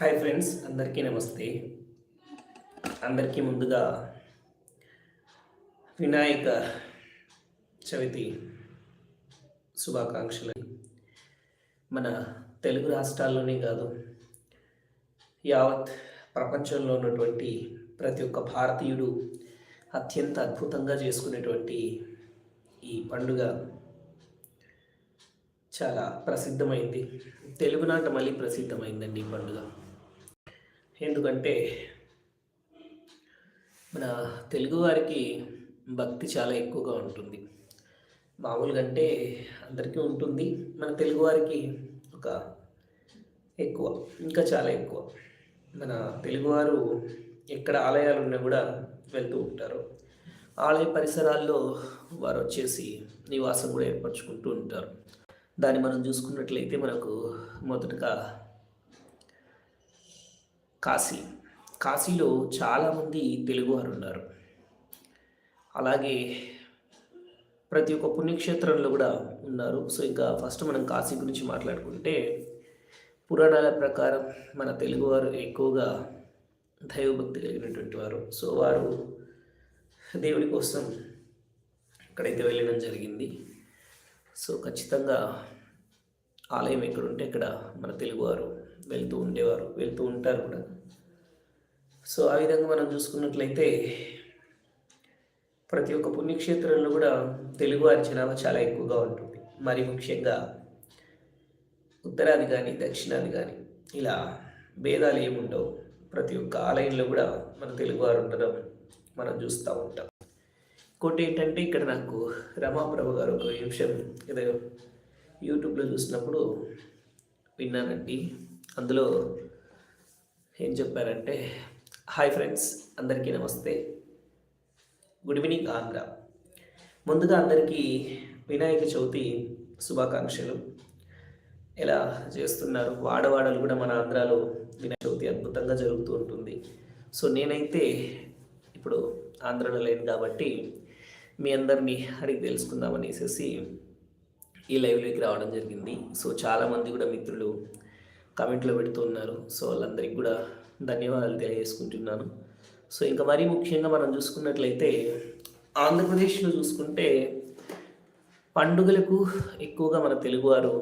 Hi friends అందరికీ నమస్తే. అందరికీ ముందుగా వినాయక చవితి శుభాకాంక్షలు. మన తెలుగు రాష్ట్రాల్లోనే కాదు యావత్ ప్రపంచంలో ఉన్నటువంటి ప్రతి ఒక్క భారతీయుడు అత్యంత అద్భుతంగా చేసుకునేటువంటి ఈ పండుగ చాలా ప్రసిద్ధమైంది. తెలుగునాట మళ్ళీ ప్రసిద్ధమైందండి ఈ పండుగ. ఎందుకంటే మన తెలుగువారికి భక్తి చాలా ఎక్కువగా ఉంటుంది. మామూలుగా అంటే అందరికీ ఉంటుంది. మన తెలుగువారికి ఒక ఎక్కువ ఇంకా చాలా ఎక్కువ. మన తెలుగువారు ఎక్కడ ఆలయాలు ఉన్నా కూడా వెళ్తూ ఉంటారు. ఆలయ పరిసరాల్లో వారు వచ్చేసి నివాసం కూడా ఏర్పరచుకుంటూ ఉంటారు. దాన్ని మనం చూసుకున్నట్లయితే మనకు మొదటగా కాశీ. కాశీలో చాలామంది తెలుగువారు ఉన్నారు. అలాగే ప్రతి ఒక్క పుణ్యక్షేత్రంలో కూడా ఉన్నారు. సో ఇంకా ఫస్ట్ మనం కాశీ గురించి మాట్లాడుకుంటే పురాణాల ప్రకారం మన తెలుగువారు ఎక్కువగా దైవభక్తి కలిగినటువంటి వారు. సో వారు దేవుడి కోసం అక్కడైతే వెళ్ళడం జరిగింది సో ఖచ్చితంగా ఆలయం ఎక్కడుంటే అక్కడ మన తెలుగువారు వెళ్తూ ఉండేవారు వెళ్తూ ఉంటారు కూడా. సో ఆ విధంగా మనం చూసుకున్నట్లయితే ప్రతి ఒక్క పుణ్యక్షేత్రంలో కూడా తెలుగువారి జనాభా చాలా ఎక్కువగా ఉంటుంది. మరి ముఖ్యంగా ఉత్తరాది కానీ దక్షిణాది కానీ ఇలా భేదాలు ఏముండవు. ప్రతి ఒక్క ఆలయంలో కూడా మన తెలుగువారు ఉండడం మనం చూస్తూ ఉంటాం. ఇంకోటి ఏంటంటే ఇక్కడ నాకు రమాప్రభు గారు ఒక విషయం ఏదో యూట్యూబ్లో చూసినప్పుడు విన్నానండి. అందులో ఏం చెప్పారంటే హాయ్ ఫ్రెండ్స్ అందరికీ నమస్తే. Good evening Andhra. ముందుగా అందరికీ వినాయక చవితి శుభాకాంక్షలు. ఎలా చేస్తున్నారు? వాడవాడలు కూడా మన ఆంధ్రాలో వినాయక చవితి అద్భుతంగా జరుగుతూ ఉంటుంది. సో నేనైతే ఇప్పుడు ఆంధ్రలో లేను కాబట్టి మీ అందరినీ అడిగి తెలుసుకుందామనేసి ఈ లైవ్లోకి రావడం జరిగింది. సో చాలామంది కూడా మిత్రులు కామెంట్లో పెడుతున్నారు సో వాళ్ళందరికీ కూడా ధన్యవాదాలు తెలియజేసుకుంటున్నాను. సో ఇంకా మరీ ముఖ్యంగా మనం చూసుకున్నట్లయితే ఆంధ్రప్రదేశ్లో చూసుకుంటే పండుగలకు ఎక్కువగా మన తెలుగువారు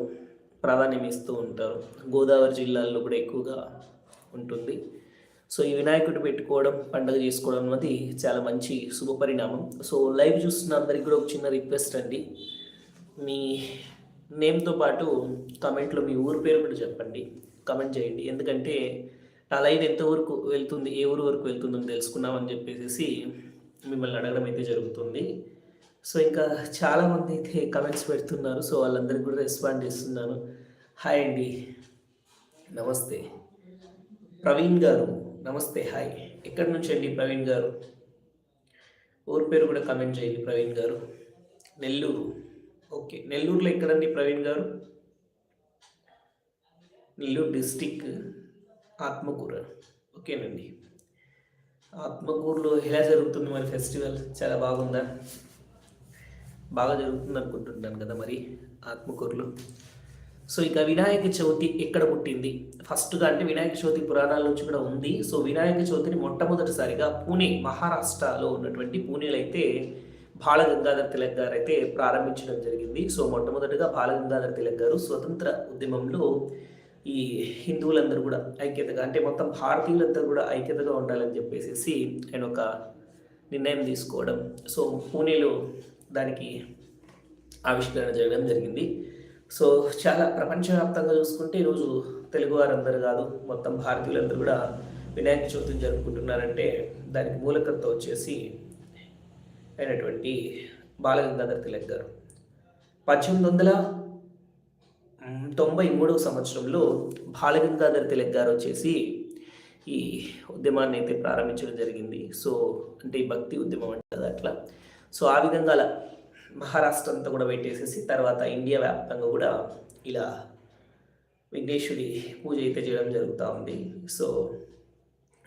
ప్రాధాన్యం ఇస్తూ ఉంటారు. గోదావరి జిల్లాల్లో కూడా ఎక్కువగా ఉంటుంది. సో ఈ వినాయకుడు పెట్టుకోవడం పండుగ చేసుకోవడం అన్నది చాలా మంచి శుభపరిణామం సో లైవ్ చూస్తున్న అందరికి కూడా ఒక చిన్న రిక్వెస్ట్ అండి. మీ నేమ్తో పాటు కమెంట్లో మీ ఊరు పేరు కూడా చెప్పండి. కమెంట్ చేయండి. ఎందుకంటే నా లైవ్ ఎంతవరకు వెళ్తుంది ఏ ఊరు వరకు వెళ్తుందని తెలుసుకున్నామని చెప్పేసి మిమ్మల్ని అడగడం అయితే జరుగుతుంది. సో ఇంకా చాలామంది అయితే కమెంట్స్ పెడుతున్నారు. సో వాళ్ళందరికీ కూడా రెస్పాండ్ చేస్తున్నాను. హాయ్ అండి. నమస్తే. ప్రవీణ్ గారు. నమస్తే. హాయ్ ఎక్కడి నుంచి అండి ప్రవీణ్ గారు? ఊరి పేరు కూడా కమెంట్ చేయండి ప్రవీణ్ గారు. నెల్లూరు. ఓకే నెల్లూరులో ఎక్కడండి ప్రవీణ్ గారు? నెల్లూరు డిస్టిక్ ఆత్మకూరు. ఓకేనండి. ఆత్మకూరులో ఎలా జరుగుతుంది మరి ఫెస్టివల్? చాలా బాగుందా? బాగా జరుగుతుంది అనుకుంటున్నాను కదా మరి ఆత్మకూరులో. సో ఇక వినాయక చవితి ఎక్కడ పుట్టింది? ఫస్ట్గా అంటే వినాయక చవితి పురాణాల నుంచి కూడా ఉంది. సో వినాయక చవితిని మొట్టమొదటిసారిగా పూణే మహారాష్ట్రలో ఉన్నటువంటి పూణేలో అయితే బాలగంగాధర్ తిలక్ గారు అయితే ప్రారంభించడం జరిగింది. సో మొట్టమొదటిగా బాలగంగాధర్ తిలక్ గారు స్వతంత్ర ఉద్యమంలో ఈ హిందువులందరూ కూడా ఐక్యతగా అంటే మొత్తం భారతీయులందరూ కూడా ఐక్యతగా ఉండాలని చెప్పేసి ఆయన ఒక నిర్ణయం తీసుకోవడం. సో పూణేలో దానికి ఆవిష్కరణ జరగడం జరిగింది. సో చాలా ప్రపంచవ్యాప్తంగా చూసుకుంటే ఈరోజు తెలుగు వారందరూ కాదు మొత్తం భారతీయులందరూ కూడా వినాయక చవితిని జరుపుకుంటున్నారంటే దానికి మూలకర్త వచ్చేసి అయినటువంటి బాలగంగాధర్ తిలక్ గారు. పద్దెనిమిది వందల తొంభై మూడవ సంవత్సరంలో బాలగంగాధర్ తిలక్ గారు వచ్చేసి ఈ ఉద్యమాన్ని అయితే ప్రారంభించడం జరిగింది. సో అంటే ఈ భక్తి ఉద్యమం అంటే అట్లా. సో ఆ విధంగా అలా మహారాష్ట్ర అంతా కూడా పెట్టేసేసి తర్వాత ఇండియా వ్యాప్తంగా కూడా ఇలా విఘ్నేశ్వరి పూజ అయితే చేయడం జరుగుతూ ఉంది. సో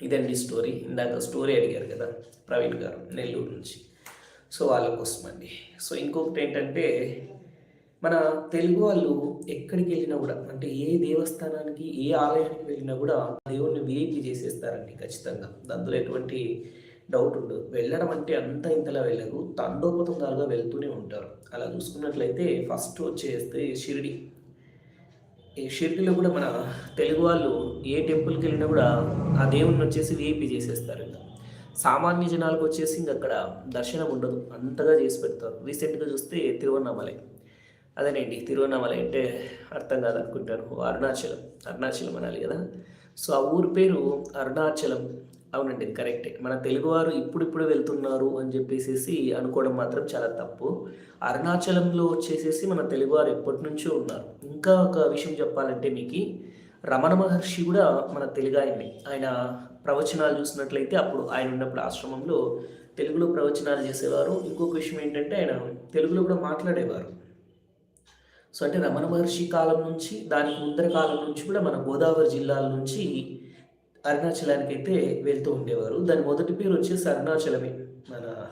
ఇదండి స్టోరీ. ఇందాక స్టోరీ అడిగారు కదా ప్రవీణ్ గారు నెల్లూరు నుంచి. సో వాళ్ళ కోసం అండి సో ఇంకొకటి ఏంటంటే మన తెలుగు వాళ్ళు ఎక్కడికి వెళ్ళినా కూడా అంటే ఏ దేవస్థానానికి ఏ ఆలయానికి వెళ్ళినా కూడా దేవుణ్ణి విఐపి చేసేస్తారండి ఖచ్చితంగా. అందులో ఎటువంటి డౌట్ ఉండదు. వెళ్ళడం అంటే అంత ఇంతలా వెళ్ళరు. తండోపతంగాలుగా వెళ్తూనే ఉంటారు. అలా చూసుకున్నట్లయితే ఫస్ట్ వచ్చేస్తే షిరిడి. ఈ షిరిడిలో కూడా మన తెలుగు వాళ్ళు ఏ టెంపుల్కి వెళ్ళినా కూడా ఆ దేవుణ్ణి వచ్చేసి విఐపి చేసేస్తారు ఇంకా సామాన్య జనాలకు వచ్చేసి ఇంక అక్కడ దర్శనం ఉండదు. అంతగా చేసి పెడతారు. రీసెంట్గా చూస్తే తిరువన్నామలై. అదేనండి తిరువనామల అంటే అర్థం కాదనుకుంటాను అరుణాచలం అరుణాచలం అనాలి కదా. సో ఆ ఊరి పేరు అరుణాచలం. అవునండి కరెక్టే. మన తెలుగువారు ఇప్పుడిప్పుడు వెళ్తున్నారు అని చెప్పేసి అనుకోవడం మాత్రం చాలా తప్పు. అరుణాచలంలో వచ్చేసేసి మన తెలుగువారు ఎప్పటి నుంచో ఉన్నారు. ఇంకా ఒక విషయం చెప్పాలంటే మీకు రమణ మహర్షి కూడా మన తెలుగు ఆయన ప్రవచనాలు చూసినట్లయితే అప్పుడు ఆయన ఉన్నప్పుడు ఆశ్రమంలో తెలుగులో ప్రవచనాలు చేసేవారు. ఇంకొక విషయం ఏంటంటే ఆయన తెలుగులో కూడా మాట్లాడేవారు. సో అంటే రమణ మహర్షి కాలం నుంచి దానికి ముందర కాలం నుంచి కూడా మన గోదావరి జిల్లాల నుంచి అరుణాచలానికి అయితే వెళ్తూ ఉండేవారు. దాని మొదటి పేరు వచ్చేసి అరుణాచలమే. మన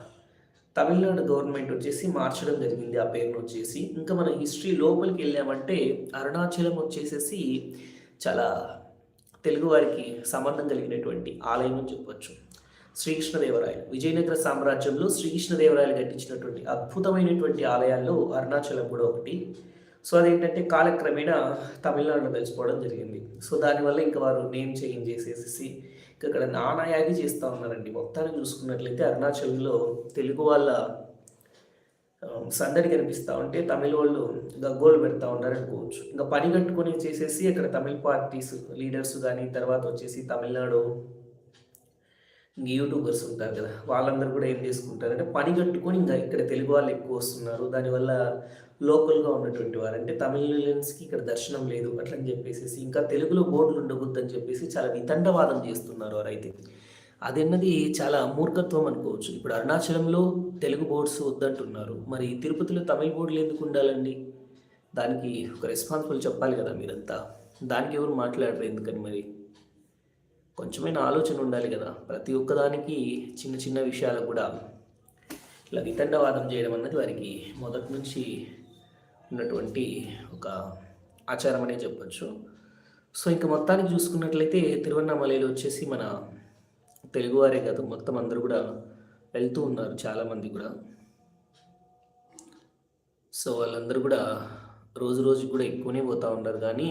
తమిళనాడు గవర్నమెంట్ వచ్చేసి మార్చడం జరిగింది ఆ పేరును వచ్చేసి. ఇంకా మన హిస్టరీ లోపలికి వెళ్ళామంటే అరుణాచలం వచ్చేసేసి చాలా తెలుగు వారికి సంబంధం కలిగినటువంటి ఆలయం అని చెప్పొచ్చు. శ్రీకృష్ణదేవరాయలు. విజయనగర సామ్రాజ్యంలో శ్రీకృష్ణదేవరాయలు కట్టించినటువంటి అద్భుతమైనటువంటి ఆలయాల్లో అరుణాచలం కూడా ఒకటి. సో అదేంటంటే కాలక్రమేణా తమిళనాడులో తెలిసిపోవడం జరిగింది. సో దానివల్ల ఇంకా వారు నేమ్ చేంజ్ చేసేసి ఇక్కడ నానాయాగి చేస్తూ ఉన్నారండి. మొత్తాన్ని చూసుకున్నట్లయితే అరుణాచల్లో తెలుగు వాళ్ళ సందడి కనిపిస్తూ ఉంటే తమిళ వాళ్ళు గగ్గోలు పెడతా ఉన్నారు అనుకోవచ్చు ఇంకా పని కట్టుకొని చేసేసి అక్కడ తమిళ పార్టీస్ లీడర్స్ కానీ తర్వాత వచ్చేసి తమిళనాడు యూట్యూబర్స్ ఉంటారు కదా వాళ్ళందరూ కూడా ఏం చేసుకుంటారు అంటే పని కట్టుకొని ఇంకా ఇక్కడ తెలుగు వాళ్ళు ఎక్కువ వస్తున్నారు. దానివల్ల లోకల్గా ఉన్నటువంటి వారు అంటే తమిళన్స్కి ఇక్కడ దర్శనం లేదు అట్లని చెప్పేసి ఇంకా తెలుగులో బోర్డులు ఉండకూడదని చెప్పేసి చాలా వితండవాదం చేస్తున్నారు వారైతే అదన్నది చాలా మూర్ఖత్వం అనుకోవచ్చు. ఇప్పుడు అరుణాచలంలో తెలుగు బోర్డ్స్ వద్దంటున్నారు. మరి తిరుపతిలో తమిళ బోర్డులు ఎందుకు ఉండాలండి? దానికి ఒక రెస్పాన్సిబుల్ చెప్పాలి కదా మీరంతా. దానికి ఎవరు మాట్లాడరు ఎందుకని మరి? కొంచెమైన ఆలోచన ఉండాలి కదా. ప్రతి ఒక్కదానికి చిన్న చిన్న విషయాలు కూడా. ఇలా వితండవాదం చేయడం అన్నది వారికి మొదటి నుంచి ఉన్నటువంటి ఒక ఆచారం అనే చెప్పచ్చు. సో ఇంకా మొత్తానికి చూసుకున్నట్లయితే తిరువన్నామలైలో వచ్చేసి మన తెలుగువారే కాదు మొత్తం అందరూ కూడా వెళ్తూ ఉన్నారు చాలామంది కూడా. సో వాళ్ళందరూ కూడా రోజు రోజు కూడా ఎక్కువనే పోతూ ఉన్నారు కానీ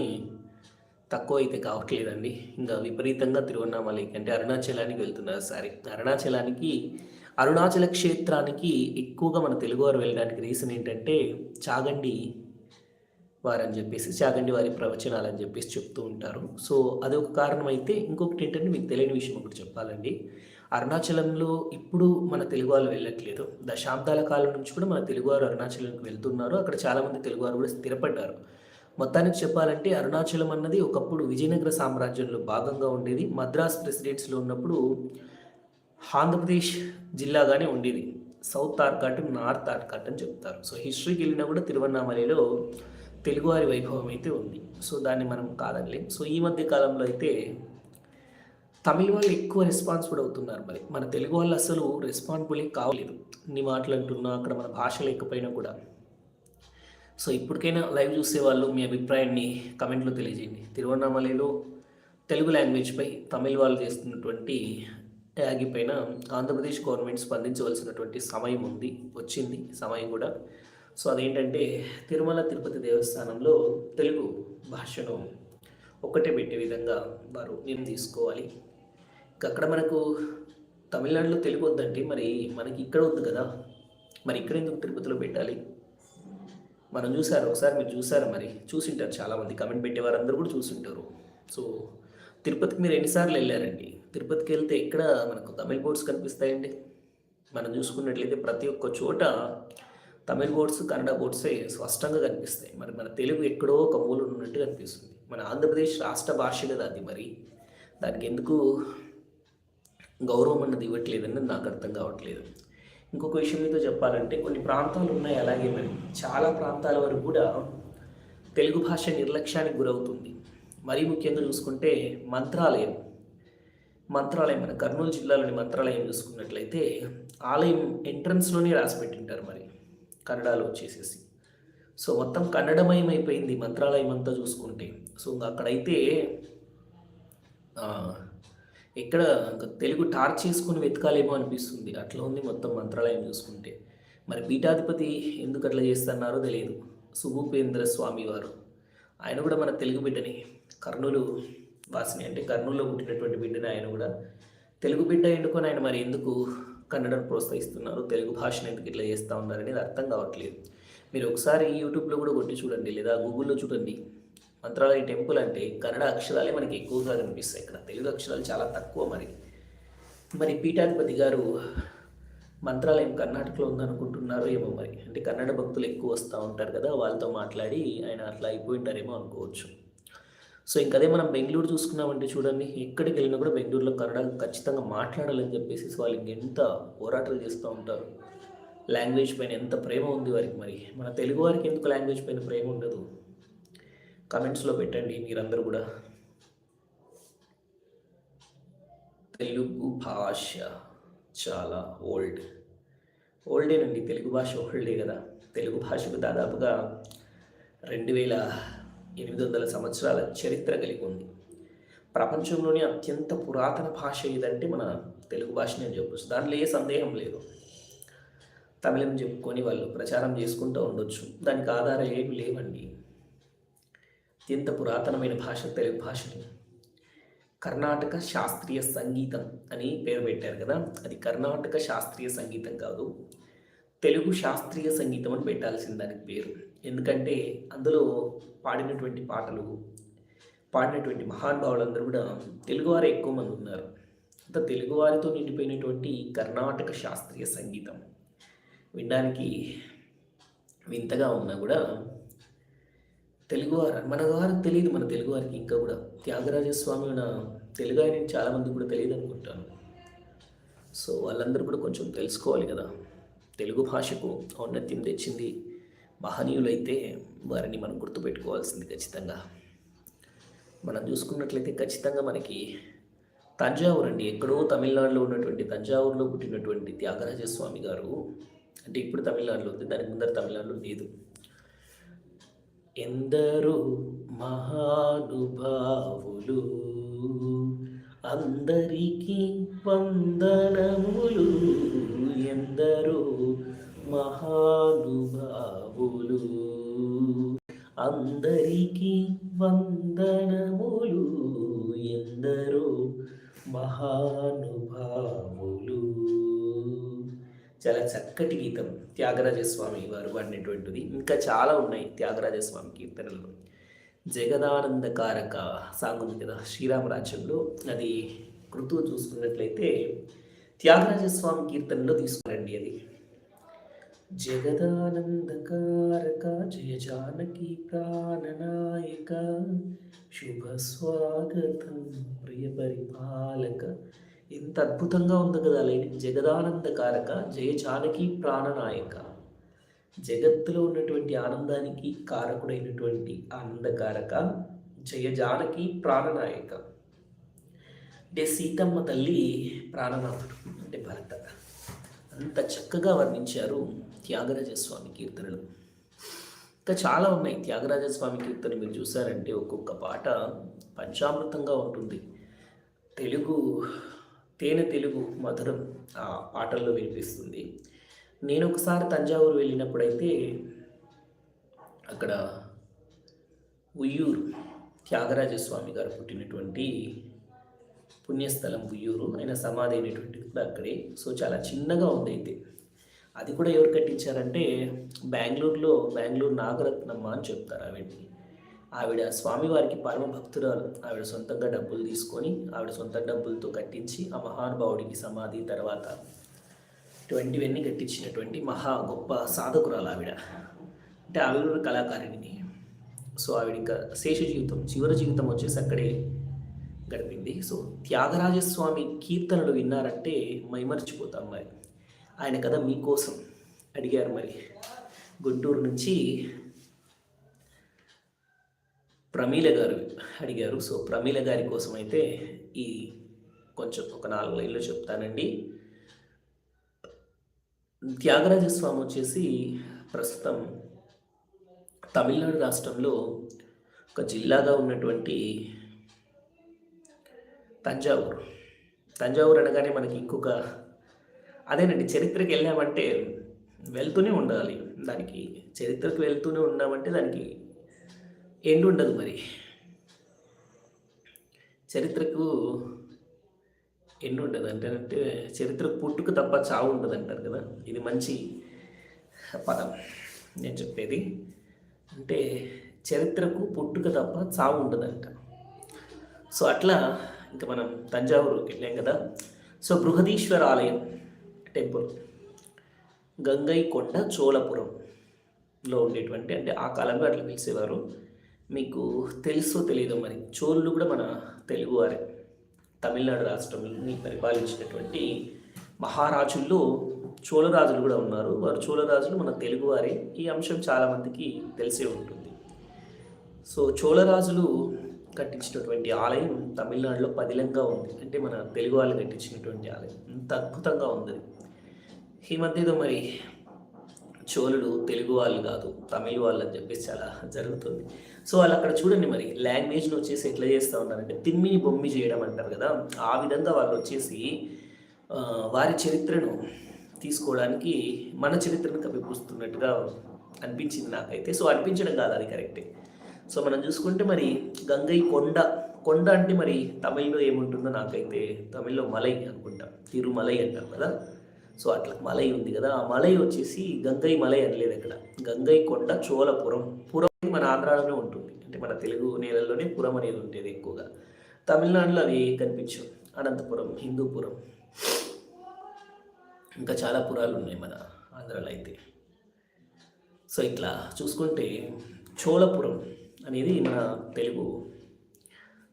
తక్కువ అయితే కావట్లేదండి. ఇంకా విపరీతంగా తిరువన్నామలైకి అంటే అరుణాచలానికి వెళ్తున్నారు. సారీ అరుణాచలానికి అరుణాచల క్షేత్రానికి ఎక్కువగా మన తెలుగువారు వెళ్ళడానికి రీజన్ ఏంటంటే చాగండి వారని చెప్పేసి చాగండి వారి ప్రవచనాలని చెప్పేసి చెప్తూ ఉంటారు. సో అదొక కారణం అయితే ఇంకొకటి ఏంటంటే మీకు తెలియని విషయం ఒకటి చెప్పాలండి. అరుణాచలంలో ఇప్పుడు మన తెలుగు వాళ్ళు వెళ్ళట్లేదు. దశాబ్దాల కాలం నుంచి కూడా మన తెలుగువారు అరుణాచలంకి వెళ్తున్నారు. అక్కడ చాలామంది తెలుగువారు కూడా స్థిరపడ్డారు. మొత్తానికి చెప్పాలంటే అరుణాచలం అన్నది ఒకప్పుడు విజయనగర సామ్రాజ్యంలో భాగంగా ఉండేది. మద్రాస్ ప్రెసిడెంట్స్లో ఉన్నప్పుడు ఆంధ్రప్రదేశ్ జిల్లాగానే ఉండేది. సౌత్ ఆర్కాట్ నార్త్ ఆర్కాట్ అని చెప్తారు. సో హిస్టరీకి వెళ్ళినా కూడా తిరువన్నామలలో తెలుగువారి వైభవం అయితే ఉంది. సో దాన్ని మనం కాదనలేం సో ఈ మధ్య కాలంలో అయితే తమిళ వాళ్ళు ఎక్కువ రెస్పాన్సిబుల్ అవుతున్నారు మరి. మన తెలుగు వాళ్ళు అసలు రెస్పాన్సిబుల్ కావలేదు నీ మాటలు అంటున్నా అక్కడ మన భాష లేకపోయినా కూడా. సో ఇప్పటికైనా లైవ్ చూసే వాళ్ళు మీ అభిప్రాయాన్ని కమెంట్లో తెలియజేయండి. తిరువన్నామలలో తెలుగు లాంగ్వేజ్పై తమిళ వాళ్ళు చేస్తున్నటువంటి యాగిపైన ఆంధ్రప్రదేశ్ గవర్నమెంట్ స్పందించవలసినటువంటి సమయం ఉంది వచ్చింది సమయం కూడా. సో అదేంటంటే తిరుమల తిరుపతి దేవస్థానంలో తెలుగు భాషను ఒక్కటే పెట్టే విధంగా వారు నిర్ణయం తీసుకోవాలి. అక్కడ మనకు తమిళనాడులో తెలుగు వద్దంటే మరి మనకి ఇక్కడ వద్దు కదా? మరి ఇక్కడ ఎందుకు తిరుపతిలో పెట్టాలి? మనం చూసారు ఒకసారి మీరు చూసారు మరి? చూసింటారు చాలామంది. కమెంట్ పెట్టే వారందరూ కూడా చూసింటారు. సో తిరుపతికి మీరు ఎన్నిసార్లు వెళ్ళారండి? తిరుపతికి వెళ్తే ఎక్కడ మనకు తమిళ బోర్డ్స్ కనిపిస్తాయండి? మనం చూసుకున్నట్లయితే ప్రతి ఒక్క చోట తమిళ బోర్డ్స్ కన్నడ బోర్డ్సే స్పష్టంగా కనిపిస్తాయి. మరి మన తెలుగు ఎక్కడో ఒక మూల ఉన్నట్టు కనిపిస్తుంది. మన ఆంధ్రప్రదేశ్ రాష్ట్ర భాష కదా అది మరి. దానికి ఎందుకు గౌరవం అన్నది ఇవ్వట్లేదని నాకు అర్థం కావట్లేదు. ఇంకొక విషయం మీతో చెప్పాలంటే కొన్ని ప్రాంతాలు ఉన్నాయి అలాగే మరి. చాలా ప్రాంతాల వరకు కూడా తెలుగు భాష నిర్లక్ష్యానికి గురవుతుంది. మరీ ముఖ్యంగా చూసుకుంటే మంత్రాలయం. మంత్రాలయం మన కర్నూలు జిల్లాలోని మంత్రాలయం చూసుకున్నట్లయితే ఆలయం ఎంట్రన్స్లోనే రాసి పెట్టింటారు మరి కన్నడలో వచ్చేసేసి. సో మొత్తం కన్నడమయం అయిపోయింది మంత్రాలయం అంతా చూసుకుంటే. సో ఇంకా అక్కడైతే ఎక్కడ తెలుగు టార్చ్ చేసుకుని వెతకాలేమో అనిపిస్తుంది. అట్లా ఉంది మొత్తం మంత్రాలయం చూసుకుంటే. మరి పీఠాధిపతి ఎందుకు అట్లా చేస్తున్నారో తెలియదు. సుభూపేంద్ర స్వామి వారు. ఆయన కూడా మన తెలుగు బిడ్డని. కర్నూలు వాసిని అంటే కర్నూలులో పుట్టినటువంటి బిడ్డని ఆయన కూడా తెలుగు బిడ్డ ఎండుకొని ఆయన మరి ఎందుకు కన్నడను ప్రోత్సహిస్తున్నారు? తెలుగు భాషను ఎందుకు ఇట్లా చేస్తూ ఉన్నారు అనేది అర్థం కావట్లేదు. మీరు ఒకసారి యూట్యూబ్లో కూడా కొట్టి చూడండి లేదా గూగుల్లో చూడండి. మంత్రాలయ టెంపుల్ అంటే కన్నడ అక్షరాలే మనకి ఎక్కువగా కనిపిస్తాయి ఇక్కడ. తెలుగు అక్షరాలు చాలా తక్కువ మరి. మరి పీఠాధిపతి గారు మంత్రాలయం కర్ణాటకలో ఉందనుకుంటున్నారో ఏమో మరి. అంటే కన్నడ భక్తులు ఎక్కువ వస్తూ ఉంటారు కదా వాళ్ళతో మాట్లాడి ఆయన అట్లా అయిపోయింటారేమో అనుకోవచ్చు. సో ఇంకదే మనం బెంగళూరు చూసుకున్నామంటే చూడండి ఎక్కడికి వెళ్ళినా కూడా బెంగళూరులో కన్నడ ఖచ్చితంగా మాట్లాడాలని చెప్పేసి వాళ్ళు ఇంకెంత పోరాటాలు చేస్తూ ఉంటారు. లాంగ్వేజ్ పైన ఎంత ప్రేమ ఉంది వారికి మరి. మన తెలుగు వారికి ఎందుకు లాంగ్వేజ్ పైన ప్రేమ ఉండదు? కమెంట్స్లో పెట్టండి మీరందరూ కూడా. తెలుగు భాష చాలా ఓల్డ్ ఓల్డేనండి తెలుగు భాష ఓల్డే కదా. తెలుగు భాషకు దాదాపుగా రెండు వేల ఎనిమిది వందల సంవత్సరాల చరిత్ర కలిగి ఉంది. ప్రపంచంలోనే అత్యంత పురాతన భాష ఏదంటే మన తెలుగు భాషనే అని చెప్పొచ్చు. దాంట్లో ఏ సందేహం లేదు. తమిళం చెప్పుకొని వాళ్ళు ప్రచారం చేసుకుంటూ ఉండొచ్చు. దానికి ఆధారం ఏమి లేవండి. అత్యంత పురాతనమైన భాష తెలుగు భాషని. కర్ణాటక శాస్త్రీయ సంగీతం అని పేరు పెట్టారు కదా. అది కర్ణాటక శాస్త్రీయ సంగీతం కాదు. తెలుగు శాస్త్రీయ సంగీతం అని పెట్టాల్సింది దానికి పేరు. ఎందుకంటే అందులో పాడినటువంటి పాటలు పాడినటువంటి మహానుభావులందరూ కూడా తెలుగువారే ఎక్కువ మంది ఉన్నారు. అంత తెలుగువారితో నిండిపోయినటువంటి కర్ణాటక శాస్త్రీయ సంగీతం వినడానికి వింతగా ఉన్నా కూడా తెలుగువారు మన వారు తెలియదు మన తెలుగువారికి ఇంకా కూడా. త్యాగరాజస్వామి మన తెలుగు ఆయన చాలామంది కూడా తెలియదు అనుకుంటాను. సో వాళ్ళందరూ కూడా కొంచెం తెలుసుకోవాలి కదా. తెలుగు భాషకు ఔన్నత్యం తెచ్చింది. మహనీయులైతే వారిని మనం గుర్తుపెట్టుకోవాల్సింది ఖచ్చితంగా. మనం చూసుకున్నట్లయితే ఖచ్చితంగా మనకి తంజావూరు అండి. ఎక్కడో తమిళనాడులో ఉన్నటువంటి తంజావూరులో పుట్టినటువంటి త్యాగరాజస్వామి గారు అంటే ఇప్పుడు తమిళనాడులో ఉంది దానికి ముందర తమిళనాడులో లేదు. ఎందరో మహానుభావులు అందరికీ వందనములు ఎందరో మహానుభావులు. అందరికీ వందనములు ఎందరో మహానుభావులు. చాలా చక్కటి గీతం త్యాగరాజస్వామి వారు పాడినటువంటిది. ఇంకా చాలా ఉన్నాయి త్యాగరాజస్వామి కీర్తనలు. జగదానందకారక సాంగ్ ఉంది కదా శ్రీరామరాజ్యంలో అది కృతువు చూసుకున్నట్లయితే త్యాగరాజస్వామి కీర్తనలో తీసుకురండి అది. జగదానందకారక జయ జానకి ప్రాణనాయక శుభ స్వాగతం ప్రియ పరిపాలక. ఎంత అద్భుతంగా ఉంది కదా లైన్. జగదానందకారక జయ జానకి ప్రాణనాయక. జగత్తులో ఉన్నటువంటి ఆనందానికి కారకుడైనటువంటి ఆనందకారక జయ జానకి ప్రాణనాయక. అంటే సీతమ్మ తల్లి ప్రాణనాథుడు అంటే భర్త. అంత చక్కగా వర్ణించారు త్యాగరాజస్వామి కీర్తనలు. ఇంకా చాలా ఉన్నాయి. త్యాగరాజస్వామి కీర్తన మీరు చూసారంటే ఒక్కొక్క పాట పంచామృతంగా ఉంటుంది. తెలుగు తేనె తెలుగు మధురం ఆ పాటల్లో వినిపిస్తుంది. నేను ఒకసారి తంజావూరు వెళ్ళినప్పుడైతే అక్కడ ఉయ్యూరు త్యాగరాజస్వామి గారు పుట్టినటువంటి పుణ్యస్థలం ఉయ్యూరు ఆయన సమాధి అయినటువంటిది కూడా అక్కడే. సో చాలా చిన్నగా ఉంది అయితే. అది కూడా ఎవరు కట్టించారంటే బెంగళూరులో బెంగళూరు నాగరత్నమ్మ అని చెప్తారు ఆవిడని. ఆవిడ స్వామివారికి పరమ భక్తురాలు ఆవిడ సొంతంగా డబ్బులు తీసుకొని ఆవిడ సొంత డబ్బులతో కట్టించి ఆ మహానుభావుడికి సమాధి తర్వాత ఇటువంటివన్నీ కట్టించినటువంటి మహా గొప్ప సాధకురాలు ఆవిడ. అంటే ఆవిడ కూడా కళాకారిణిని. సో ఆవిడ ఇంకా శేష జీవితం చివరి జీవితం వచ్చేసి అక్కడే గడిపింది. సో త్యాగరాజస్వామి కీర్తనలు విన్నారంటే మైమర్చిపోతాం మరి. ఆయన కథ మీకోసం అడిగారు మరి. గుంటూరు నుంచి ప్రమీల గారు అడిగారు. సో ప్రమీల గారి కోసం అయితే ఈ కొంచెం ఒక నాలుగు లైన్లో చెప్తానండి. త్యాగరాజ స్వామి వచ్చేసి ప్రస్తుతం తమిళనాడు రాష్ట్రంలో ఒక జిల్లాగా ఉన్నటువంటి తంజావూరు. తంజావూరు అనగానే మనకి ఇంకొక అదేనండి చరిత్రకి వెళ్ళామంటే వెళ్తూనే ఉండాలి. దానికి చరిత్రకు వెళ్తూనే ఉన్నామంటే దానికి ఎండు ఉండదు మరి. చరిత్రకు ఎన్ని ఉండదు అంటే అంటే చరిత్రకు పుట్టుక తప్ప చావు ఉండదు అంటారు కదా. ఇది మంచి పదం నేను చెప్పేది. అంటే చరిత్రకు పుట్టుక తప్ప చావు ఉండదంట. సో అట్లా ఇంకా మనం తంజావూరుకి వెళ్ళాం కదా. సో బృహదీశ్వర ఆలయం టెంపుల్ గంగైకొండ చోళపురంలో ఉండేటువంటి అంటే ఆ కాలంలో అట్లా పిలిచేవారు. మీకు తెలుసో తెలియదో మరి చోళ్ళు కూడా మన తెలుగువారే తమిళనాడు రాష్ట్రంని పరిపాలించినటువంటి మహారాజుల్లో చోళరాజులు కూడా ఉన్నారు. వారు చోళరాజులు మన తెలుగువారే. ఈ అంశం చాలామందికి తెలిసే ఉంటుంది. సో చోళరాజులు కట్టించినటువంటి ఆలయం తమిళనాడులో పదిలంగా ఉంది. అంటే మన తెలుగు వాళ్ళు కట్టించినటువంటి ఆలయం. ఇంత అద్భుతంగా ఉంది. ఈ మధ్యలో మరి చోళుడు తెలుగు వాళ్ళు కాదు తమిళ వాళ్ళు అని చెప్పేసి చాలా జరుగుతుంది. సో వాళ్ళు అక్కడ చూడండి మరి లాంగ్వేజ్ని వచ్చేసి ఎట్లా చేస్తూ ఉంటారంటే తిమ్మిని బొమ్మి చేయడం అంటారు కదా ఆ విధంగా వాళ్ళు వచ్చేసి వారి చరిత్రను తీసుకోవడానికి మన చరిత్రను కప్పిపుస్తున్నట్టుగా అనిపించింది నాకైతే. సో అనిపించడం కాదు అది కరెక్టే. సో మనం చూసుకుంటే మరి గంగై కొండ కొండ అంటే మరి తమిళ్ళో ఏముంటుందో నాకైతే తమిళ్ళో మలై అనుకుంటా తిరుమలై అంటారు కదా. సో అట్లా మలై ఉంది కదా. ఆ మలై వచ్చేసి గంగై మలై అనలేదు అక్కడ గంగై కొండ చోళపురం. పురం మన ఆంధ్రాలోనే ఉంటుంది. అంటే మన తెలుగు నేలల్లోనే పురం అనేది ఉంటుంది ఎక్కువగా. తమిళనాడులో అవి కనిపించవు. అనంతపురం హిందూపురం. ఇంకా చాలా పురాలు ఉన్నాయి మన ఆంధ్రాలో అయితే. సో ఇట్లా చూసుకుంటే చోళపురం అనేది మన తెలుగు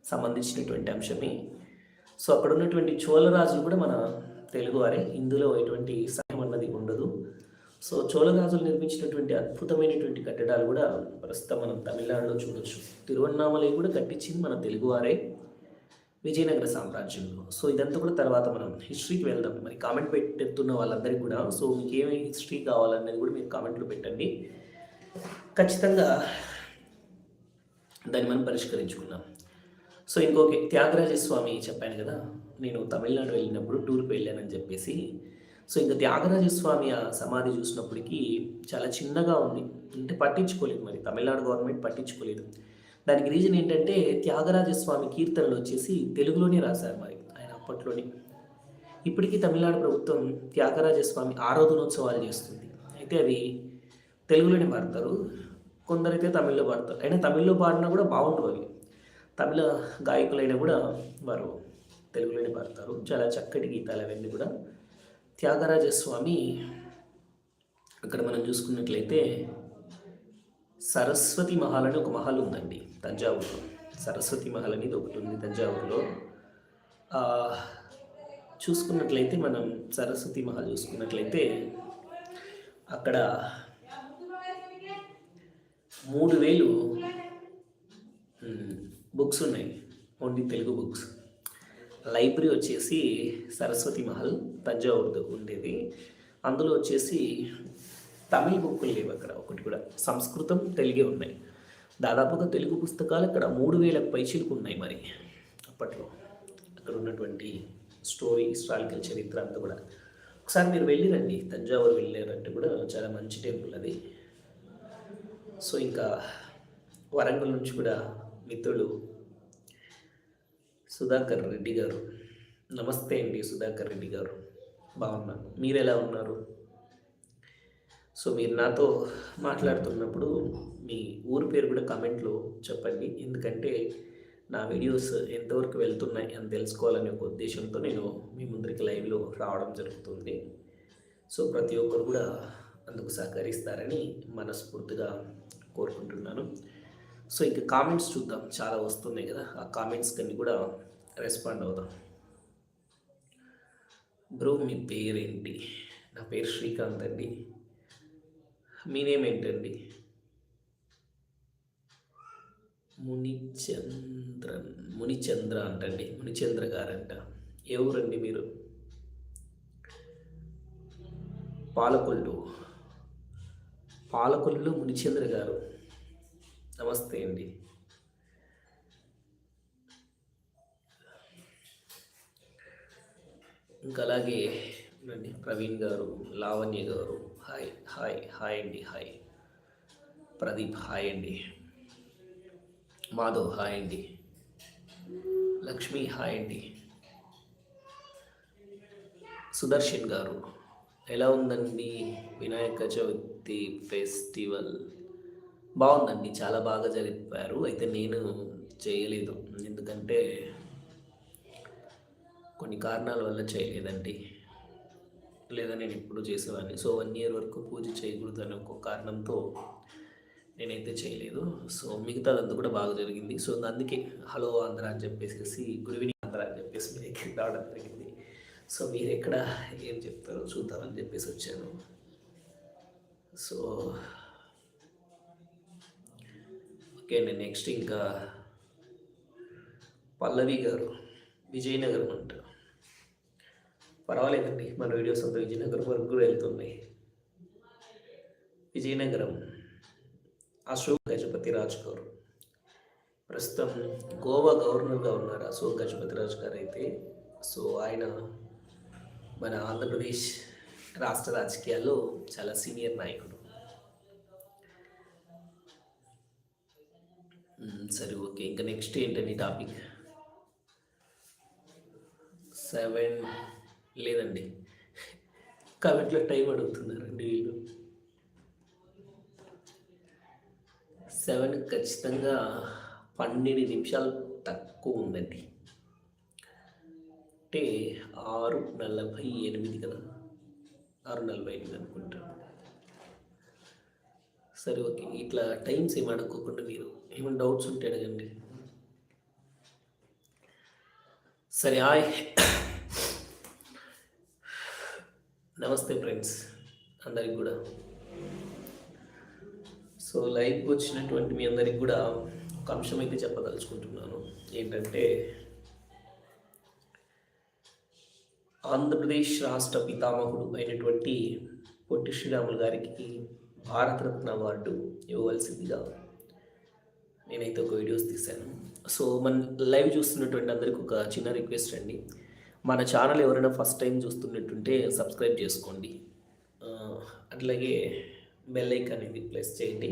సంబంధించినటువంటి అంశమే. సో అక్కడ ఉన్నటువంటి చోళరాజులు కూడా మన తెలుగువారే ఇందులో ఎటువంటి సహాయం అన్నది ఉండదు. సో చోళరాజులు నిర్మించినటువంటి అద్భుతమైనటువంటి కట్టడాలు కూడా ప్రస్తుతం మనం తమిళనాడులో చూడొచ్చు. తిరువన్నామలై కూడా కట్టించింది మన తెలుగువారే విజయనగర సామ్రాజ్యంలో. సో ఇదంతా కూడా తర్వాత మనం హిస్టరీకి వెళ్దాం. మరి కామెంట్ పెట్టుతున్న వాళ్ళందరికీ కూడా. సో మీకు ఏమి హిస్టరీ కావాలనేది కూడా మీరు కామెంట్లో పెట్టండి. ఖచ్చితంగా దాన్ని మనం పరిష్కరించుకున్నాం సో ఇంకొక త్యాగరాజ స్వామి చెప్పాను కదా. నేను తమిళనాడు వెళ్ళినప్పుడు టూర్కి వెళ్ళానని చెప్పేసి. సో ఇంకా త్యాగరాజ స్వామి ఆ సమాధి చూసినప్పటికీ చాలా చిన్నగా ఉంది. అంటే పట్టించుకోలేదు మరి. తమిళనాడు గవర్నమెంట్ పట్టించుకోలేదు. దానికి రీజన్ ఏంటంటే త్యాగరాజ స్వామి కీర్తనలు వచ్చేసి తెలుగులోనే రాశారు మరి ఆయన అప్పట్లోనే. ఇప్పటికీ తమిళనాడు ప్రభుత్వం త్యాగరాజ స్వామి ఆరాధనోత్సవాలు చేస్తుంది. అయితే అవి తెలుగులోనే పాడతారు. కొందరైతే తమిళ్ళో పాడతారు. అయినా తమిళ్ళో పాడినా కూడా బాగుండవు అవి. తమిళ గాయకులైనా కూడా వారు తెలుగులోనే పాడతారు. చాలా చక్కటి గీతాలు అవన్నీ కూడా. త్యాగరాజస్వామి అక్కడ మనం చూసుకున్నట్లయితే సరస్వతి మహల్ అని ఒక మహల్ ఉందండి తంజావూరులో. సరస్వతి మహల్ అనేది ఒకటి ఉంది తంజావూరులో. చూసుకున్నట్లయితే మనం సరస్వతి మహల్ చూసుకున్నట్లయితే అక్కడ మూడు వేలు బుక్స్ ఉన్నాయి. Only Telugu books. లైబ్రరీ వచ్చేసి సరస్వతి మహల్ తంజావూరు ఉండేది. అందులో వచ్చేసి తమిళ బుక్కులు లేవు అక్కడ ఒకటి కూడా. సంస్కృతం తెలుగే ఉన్నాయి. దాదాపుగా తెలుగు పుస్తకాలు అక్కడ మూడు వేలకు పైచీలకు ఉన్నాయి మరి. అప్పట్లో అక్కడ ఉన్నటువంటి స్టోరీ హిస్టారికల్ చరిత్ర అంతా కూడా. ఒకసారి మీరు వెళ్ళిరండి తంజావూరు వెళ్ళారంటే కూడా చాలా మంచి టెంపుల్ అది. సో ఇంకా వరంగల్ నుంచి కూడా మిత్రులు సుధాకర్ రెడ్డి గారు. నమస్తే అండి సుధాకర్ రెడ్డి గారు. బాగున్నాను. మీరు ఎలా ఉన్నారు? సో మీరు నాతో మాట్లాడుతున్నప్పుడు మీ ఊరి పేరు కూడా కామెంట్లో చెప్పండి. ఎందుకంటే నా వీడియోస్ ఎంతవరకు వెళ్తున్నాయి అని తెలుసుకోవాలనే ఒక ఉద్దేశంతో నేను మీ ముందరికి లైవ్లో రావడం జరుగుతుంది. సో ప్రతి ఒక్కరు కూడా అందుకు సహకరిస్తారని మనస్ఫూర్తిగా కోరుకుంటున్నాను. సో ఇంకా కామెంట్స్ చూద్దాం. చాలా వస్తున్నాయి కదా. ఆ కామెంట్స్ కన్నీ కూడా రెస్పాండ్ అవుదాం బ్రో మీ పేరేంటి? నా పేరు శ్రీకాంత్ అండి. మీ నేమ్ ఏంటండి? మునిచంద్రన్ మునిచంద్ర అంటండి. మునిచంద్ర గారంట. ఎవరండి మీరు? పాలకొల్లు. పాలకొల్లులో మునిచంద్ర గారు. నమస్తే అండి. ఇంకా అలాగే రండి ప్రవీణ్ గారు లావణ్య గారు హాయ్ హాయ్ హాయ్ అండి హాయ్. ప్రదీప్ హాయ్ అండి. మాధవ్ హాయ్ అండి. లక్ష్మి హాయ్ అండి. సుదర్శన్ గారు ఎలా ఉందండి వినాయక చవితి ఫెస్టివల్? బాగుందండి. చాలా బాగా జరిపారు. అయితే నేను చేయలేదు. ఎందుకంటే కొన్ని కారణాల వల్ల చేయలేదండి. లేదా నేను ఇప్పుడు చేసేవాడిని. సో వన్ ఇయర్ వరకు పూజ చేయకూడదు అనే ఒక కారణంతో నేనైతే చేయలేదు. సో మిగతాదంతా కూడా బాగా జరిగింది. సో అందుకే హలో ఆంధ్ర అని చెప్పేసి గుడ్ ఈవినింగ్ ఆంధ్ర అని చెప్పేసి మీ దగ్గరికి రావడం జరిగింది. సో మీరు ఎక్కడ ఏం చెప్తారో చూద్దామని చెప్పేసి వచ్చాను. సో ఓకే అండి నెక్స్ట్ ఇంకా పల్లవి గారు విజయనగరం అంట. పర్వాలేదండి మన వీడియోస్ అంతా విజయనగరం వరకు కూడా వెళ్తున్నాయి. విజయనగరం అశోక్ గజపతి రాజు గారు. ప్రస్తుతం గోవా గవర్నర్గా ఉన్నారు అశోక్ గజపతి రాజు గారు అయితే. సో ఆయన మన ఆంధ్రప్రదేశ్ రాష్ట్ర రాజకీయాల్లో చాలా సీనియర్ నాయకుడు. సరే ఓకే. ఇంకా నెక్స్ట్ ఏంటండి టాపిక్ సెవెన్ లేదండి. కామెంట్లో టైం అడుగుతున్నారండి వీళ్ళు. సెవెన్ ఖచ్చితంగా పన్నెండు నిమిషాలు తక్కువ ఉందండి. అంటే ఆరు నలభై ఎనిమిది కదా? ఆరు నలభై ఎనిమిది అనుకుంటాను సరే ఓకే. ఇట్లా టైమ్స్ ఏమి అడుక్కోకుండా మీరు ఏమైనా డౌట్స్ ఉంటే అడగండి. సరే హాయ్. నమస్తే ఫ్రెండ్స్ అందరికి కూడా. సో లైవ్కి వచ్చినటువంటి మీ అందరికి కూడా ఒక అంశం అయితే చెప్పదలుచుకుంటున్నాను. ఏంటంటే ఆంధ్రప్రదేశ్ రాష్ట్ర పితామహుడు అయినటువంటి పొట్టి శ్రీరాములు గారికి భారతరత్న అవార్డు ఇవ్వవలసిందిగా నేనైతే ఒక వీడియోస్ తీశాను. సో మన లైవ్ చూస్తున్నటువంటి అందరికి ఒక చిన్న రిక్వెస్ట్ అండి. మన ఛానల్ ఎవరైనా ఫస్ట్ టైం చూస్తున్నట్టుంటే సబ్స్క్రైబ్ చేసుకోండి. అట్లాగే బెల్ ఐకాన్ అనేది ప్రెస్ చేయండి.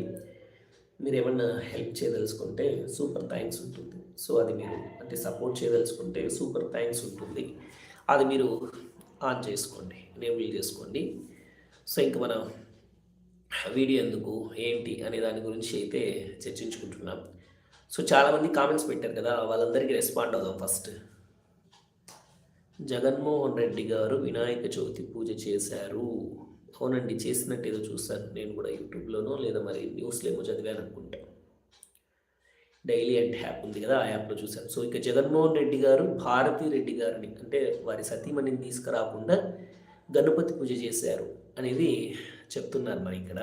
మీరు ఏమన్నా హెల్ప్ చేయదలుచుకుంటే సూపర్ థ్యాంక్స్ ఉంటుంది. సో అది మీరు అంటే సపోర్ట్ చేయదలుచుకుంటే సూపర్ థ్యాంక్స్ ఉంటుంది. అది మీరు ఆన్ చేసుకోండి ఎనేబుల్ చేసుకోండి. సో ఇంక మనం వీడియో ఎందుకు ఏంటి? అనే దాని గురించి అయితే చర్చించుకుంటున్నాం. సో చాలామంది కామెంట్స్ పెట్టారు కదా వాళ్ళందరికీ రెస్పాండ్ అవుదాం ఫస్ట్ జగన్మోహన్ రెడ్డి గారు వినాయక చవితి పూజ చేశారు. అవునండి చేసినట్టు ఏదో చూశాను నేను కూడా యూట్యూబ్లోనో లేదా మరి న్యూస్లో ఏమో చదివాను అనుకుంటా. డైలీ అండ్ యాప్ ఉంది కదా ఆ యాప్లో చూశాను. సో ఇక జగన్మోహన్ రెడ్డి గారు భారతీ రెడ్డి గారిని అంటే వారి సతీమణిని తీసుకురాకుండా గణపతి పూజ చేశారు అనేది చెప్తున్నారు మరి ఇక్కడ.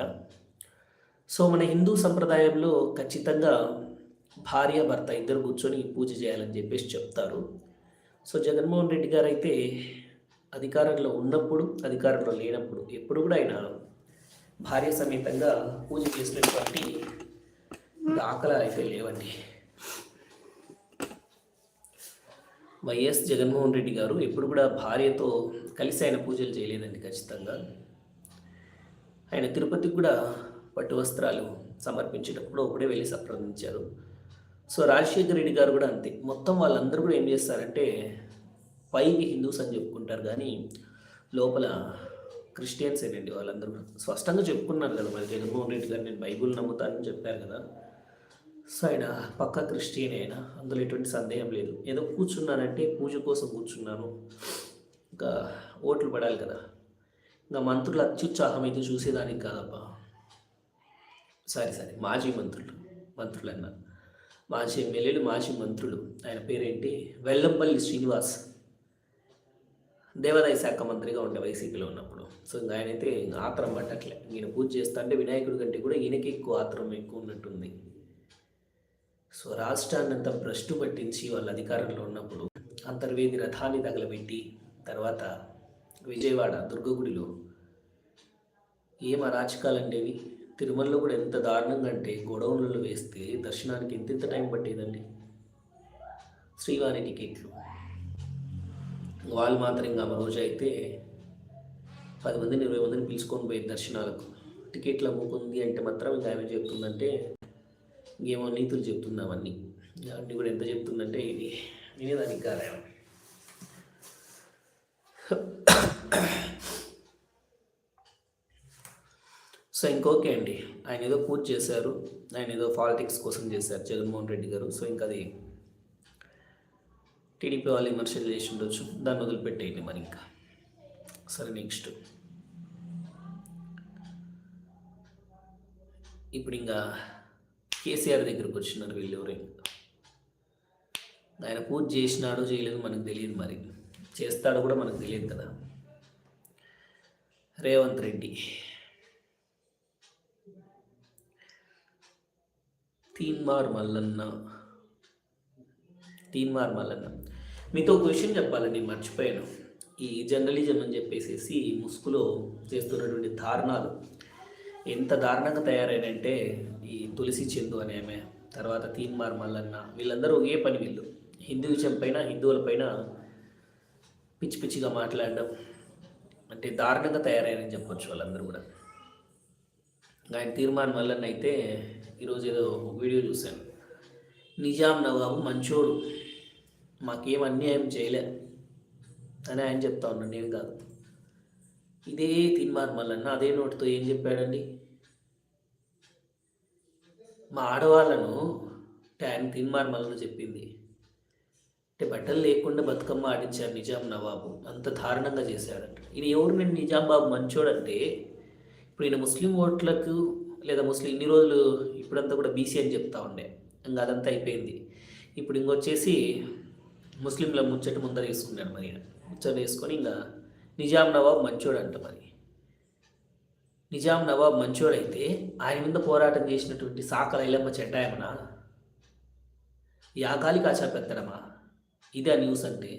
సో మన హిందూ సంప్రదాయంలో ఖచ్చితంగా భార్య భర్త ఇద్దరు కూర్చొని పూజ చేయాలని చెప్పేసి చెప్తారు. సో జగన్మోహన్ రెడ్డి గారు అయితే అధికారంలో ఉన్నప్పుడు అధికారంలో లేనప్పుడు ఎప్పుడు కూడా ఆయన భార్య సమేతంగా పూజ చేసినటువంటి దాఖలా అయితే లేవండి. వైఎస్ జగన్మోహన్ రెడ్డి గారు ఎప్పుడు కూడా భార్యతో కలిసి ఆయన పూజలు చేయలేదండి ఖచ్చితంగా. ఆయన తిరుపతికి కూడా పట్టు వస్త్రాలు సమర్పించేటప్పుడు ఒకడే వెళ్ళి సంప్రదించారు. సో రాజశేఖర రెడ్డి గారు కూడా అంతే. మొత్తం వాళ్ళందరూ కూడా ఏం చేస్తారంటే పైకి హిందూస్ అని చెప్పుకుంటారు కానీ లోపల క్రిస్టియన్స్ ఏనండి వాళ్ళందరూ కూడా. స్పష్టంగా చెప్పుకున్నారు కదా మరి జగన్మోహన్ రెడ్డి గారు నేను బైబుల్ నమ్ముతానని చెప్పారు కదా. సో ఆయన పక్క క్రిస్టియన్ అయినా అందులో ఎటువంటి సందేహం లేదు. ఏదో కూర్చున్నానంటే పూజ కోసం కూర్చున్నాను ఇంకా ఓట్లు పడాలి కదా. ఇంకా మంత్రులు అత్యుత్సాహం అయితే చూసేదానికి కాదబ్బా. సారీ సారీ మాజీ మంత్రులు మంత్రులు అన్నారు మాజీ ఎమ్మెల్యేలు మాజీ మంత్రులు. ఆయన పేరేంటి? వెల్లంపల్లి శ్రీనివాస్. దేవాదాయ శాఖ మంత్రిగా ఉండే వైసీపీలో ఉన్నప్పుడు. సో ఇంకా ఆయనైతే అయితే ఆత్రం పట్టట్లే. ఈయన పూజ చేస్తా అంటే వినాయకుడి కంటే కూడా ఈయనకి ఎక్కువ ఆత్రం ఎక్కువ ఉన్నట్టుంది. సో రాష్ట్రాన్ని అంతా భ్రష్టు పట్టించి వాళ్ళ అధికారంలో ఉన్నప్పుడు అంతర్వేది రథాన్ని తగలబెట్టి తర్వాత విజయవాడ దుర్గగుడిలో. ఏం అరాచకాలు అండేవి తిరుమలలో కూడా ఎంత దారుణంగా అంటే గోడౌన్లలో వేస్తే దర్శనానికి ఎంతెంత టైం పట్టేదండి. శ్రీవారి టికెట్లు. వాళ్ళు మాత్రం ఇంకా ఆ రోజు అయితే పది మందిని ఇరవై మందిని పిలుచుకొని పోయి దర్శనాలకు. టికెట్లు అమ్ముకుంది అంటే మాత్రం ఇంకా ఆమె చెప్తుందంటే ఏమో నీతులు చెప్తుంది అవన్నీ. అవన్నీ కూడా ఎంత చెప్తుందంటే ఇది వినేదానికి కాదు సో ఇంకోకే అండి. ఆయన ఏదో పూజ చేశారు. ఆయన ఏదో పాలిటిక్స్ కోసం చేశారు. జగన్మోహన్ రెడ్డి గారు. సో ఇంకా అది టీడీపీ వాళ్ళు విమర్శలు చేసి ఉండొచ్చు. దాన్ని వదిలిపెట్టేయండి మరి ఇంకా. సరే నెక్స్ట్ ఇప్పుడు ఇంకా కేసీఆర్ దగ్గరకు వచ్చినారు వీళ్ళు ఎవరైనా. ఆయన పూజ చేసినాడో చేయలేదు మనకు తెలియదు మరి. చేస్తాడో కూడా మనకు తెలియదు కదా. రేవంత్ రెడ్డి. తీన్మార్ మల్లన్న. తీన్మార్ మల్లన్న. మీతో ఒక విషయం చెప్పాలండి మర్చిపోయాను. ఈ జర్నలిజం అని చెప్పేసి ముసుగులో చేస్తున్నటువంటి దారుణాలు. ఎంత దారుణంగా తయారైనంటే ఈ తులసి చందు అనే ఆమె తర్వాత తీన్మార్ మల్లన్న వీళ్ళందరూ ఒకే పని వీళ్ళు. హిందూ విషయం పైన హిందువుల పైన పిచ్చి పిచ్చిగా మాట్లాడడం అంటే దారుణంగా తయారయ్యారని చెప్పొచ్చు వాళ్ళందరూ కూడా. ఆయన తీర్మానం వల్లనైతే అయితే ఈరోజు ఏదో ఒక వీడియో చూశాను. నిజాం నవాబు మంచోడు మాకేం అన్యాయం చేయలే అని ఆయన చెప్తా ఉన్నాను నేను కాదు. ఇదే తీర్మానం మల్లన్న అదే నోటితో ఏం చెప్పాడండి? మా ఆడవాళ్ళను అంటే ఆయన తీర్మానం మల్లన్న చెప్పింది. అంటే బట్టలు లేకుండా బతుకమ్మ ఆడించాడు నిజాం నవాబు. అంత దారుణంగా చేశాడంట. ఈయన ఎవరు నేను నిజాం బాబు మంచోడంటే ఇప్పుడు ఈయన ముస్లిం ఓట్లకు లేదా ముస్లిం ఇన్ని రోజులు ఇప్పుడంతా కూడా బీసీ అని చెప్తా ఉండే. ఇంకా అదంతా అయిపోయింది. ఇప్పుడు ఇంకొచ్చేసి ముస్లింల ముచ్చట ముందర వేసుకున్నాడు మరి ఈయన. ముచ్చట వేసుకొని ఇంకా నిజాం నవాబ్ మంచోడంట మరి. నిజాం నవాబ్ మంచోడైతే ఆయన మీద పోరాటం చేసినటువంటి సాకల ఇల్లమ్మ చెడ్డాయమనా యాగాలి కాచా పెత్తడమా ఇది ఆ న్యూస్ అంటే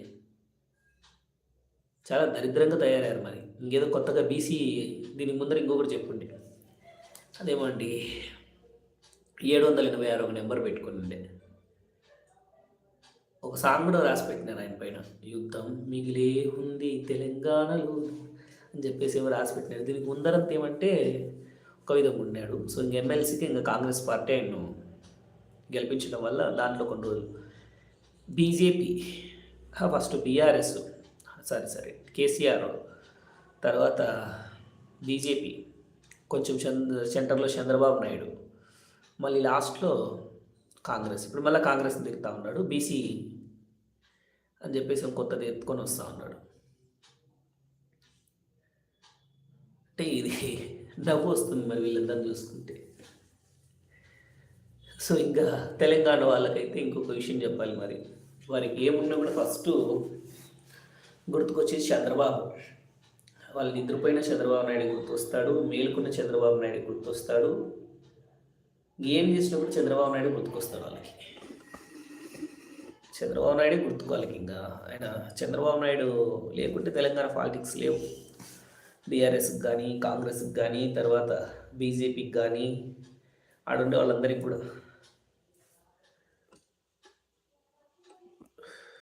చాలా దరిద్రంగా తయారయ్యారు మరి. ఇంకేదో కొత్తగా బీసీ దీనికి ముందర ఇంకొకటి చెప్పుండే అదేమండి ఏడు వందల ఎనభై ఆరు ఒక నెంబర్ పెట్టుకుని ఒక సాంగ్ కూడా రాసి పెట్టినారు ఆయన పైన. యుద్ధం మిగిలే ఉంది తెలంగాణలో అని చెప్పేసి ఏమో రాసి పెట్టినారు. దీనికి ముందరంత ఏమంటే ఒక విధంగా ఉన్నాడు సో ఇంక ఎమ్మెల్సీకి ఇంకా కాంగ్రెస్ పార్టీ ఆయన్ను గెలిపించడం వల్ల దాంట్లో కొన్ని రోజులు BJP first BRS sorry sorry KCR తర్వాత బీజేపీ కొంచెం చంద్ర సెంటర్లో చంద్రబాబు నాయుడు మళ్ళీ లాస్ట్లో కాంగ్రెస్ ఇప్పుడు మళ్ళీ కాంగ్రెస్ దిగుతూ ఉన్నాడు బీసీ అని చెప్పేసి కొత్తది ఎత్తుకొని వస్తూ ఉన్నాడు. అంటే ఇది నవ్వు వస్తుంది మరి వీళ్ళందరినీ చూసుకుంటే. సో ఇంకా తెలంగాణ వాళ్ళకైతే ఇంకొక విషయం చెప్పాలి మరి. వారికి ఏమున్నా కూడా ఫస్ట్ గుర్తుకొచ్చేది చంద్రబాబు. వాళ్ళు నిద్రపోయిన చంద్రబాబు నాయుడు గుర్తొస్తాడు మేలుకున్న చంద్రబాబు నాయుడు గుర్తొస్తాడు. ఏం చేసినప్పుడు చంద్రబాబు నాయుడు గుర్తుకొస్తాడు వాళ్ళకి? చంద్రబాబు నాయుడు గుర్తుకోవాలి ఇంకా. ఆయన చంద్రబాబు నాయుడు లేకుంటే తెలంగాణ పాలిటిక్స్ లేవు. బీఆర్ఎస్కి కానీ కాంగ్రెస్కి కానీ తర్వాత బీజేపీకి కానీ ఆడుండే వాళ్ళందరికీ కూడా